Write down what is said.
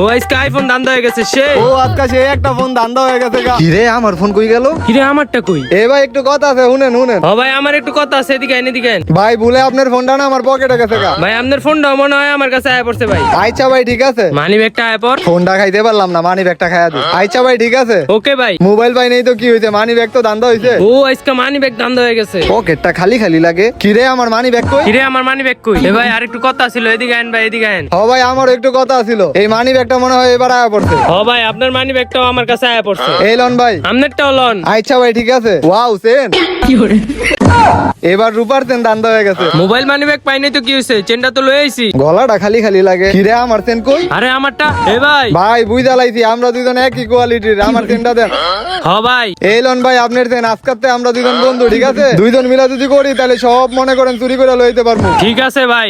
ও আজকে আইফোন দান্দা হয়ে গেছে সে। ও আজকে সে একটা ফোন দান্দা হয়ে গেছে গা। কি রে আমার ফোন কই গেল? কিরে আমারটা কই? এ ভাই একটু কথা আছে শুনেন শুনেন। ও ভাই আমার একটু কথা আছে এদিকে আইন ভাই ভুলে আপনার ফোনটা না আমার পকেটে গেছে গা। ভাই আপনার ফোনটা মনে হয় আমার কাছে আয় পড়ছে ভাই। আচ্ছা ভাই ঠিক আছে। মানি ব্যাগটা আয় পর ফোনটা খাইতে পারলাম না মানি ব্যাগটা খাইয়া দিই। আচ্ছা ভাই ঠিক আছে। ওকে ভাই। মোবাইল ভাই নেই তো কি হয়েছে মানি ব্যাগ তো দান্দা হয়েছে ও আজকে মানি ব্যাগ দান্দা হয়ে গেছে। পকেটটা খালি খালি লাগে। কি রে আমার মানি ব্যাগ কই? কি রে আমার মানি ব্যাগ কই? এ ভাই আর একটু কথা ছিল এদিকে আইন ভাই এদিকে আইন। হ ভাই আমার একটু কথা ছিল। এই মানি ব্যাগটা মনে হয় এবার আয়া পড়ছে। ও ভাই আপনার মানি ব্যাগটাও আমার কাছে আয় পড়ছে। এই লন ভাই। আপনারটাও লন। আচ্ছা ভাই ঠিক আছে। ওয়াও সেন। এবার রূপার সেন দান্দা হয়ে গেছে। মোবাইল মানি ব্যাগ পাইনি তো কি হয়েছে চেনটা তো লয়ে আইছি। গলাটা খালি খালি লাগে। কি রে আমার সেন কই? আরে আমারটা? এ ভাই। ভাই বুঝা লাইছি আমরা দুজন একই কোয়ালিটির আমার সেনটা দেন। হ ভাই। এই লন ভাই আপনার সেন আজকাতে আমরা দুজন বন্ধু ঠিক আছে? দুইজন মিলা যদি করি তাহলে সব মনে করেন চুরি করে লইতে পারব। ঠিক আছে ভাই।